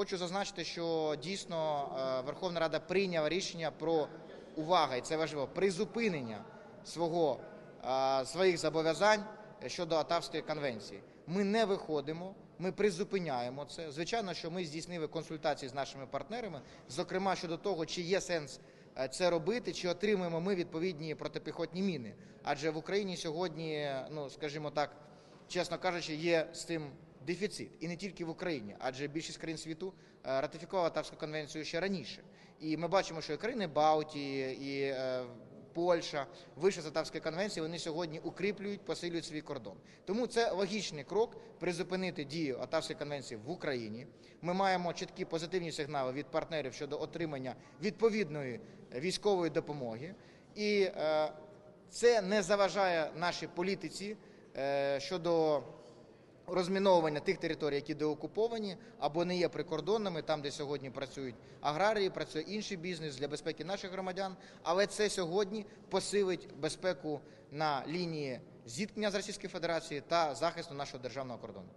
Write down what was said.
хочу зазначити, що дійсно е, Верховна Рада прийняла рішення про увага, і це важливо, призупинення свого е, своїх зобов'язань щодо Отавської конвенції. Ми не виходимо, ми призупиняємо це. Звичайно, що ми здійснили консультації з нашими партнерами, зокрема щодо того, чи є сенс е, це робити, чи отримуємо ми відповідні протипіхотні міни. Адже в Україні сьогодні, ну скажімо так, чесно кажучи, є з цим дефіцит. І не тільки в Україні, адже більшість країн світу е, ратифікувала Тавську конвенцію ще раніше. І ми бачимо, що і країни Балтії, і е, Польща вийшли з Атавської конвенції, вони сьогодні укріплюють, посилюють свій кордон. Тому це логічний крок призупинити дію Атавської конвенції в Україні. Ми маємо чіткі позитивні сигнали від партнерів щодо отримання відповідної військової допомоги. І е, це не заважає нашій політиці щодо розміновування тих територій, які деокуповані або не є прикордонними, там, де сьогодні працюють аграрії, працює інший бізнес для безпеки наших громадян. Але це сьогодні посилить безпеку на лінії зіткнення з Російською Федерацією та захисту нашого державного кордону.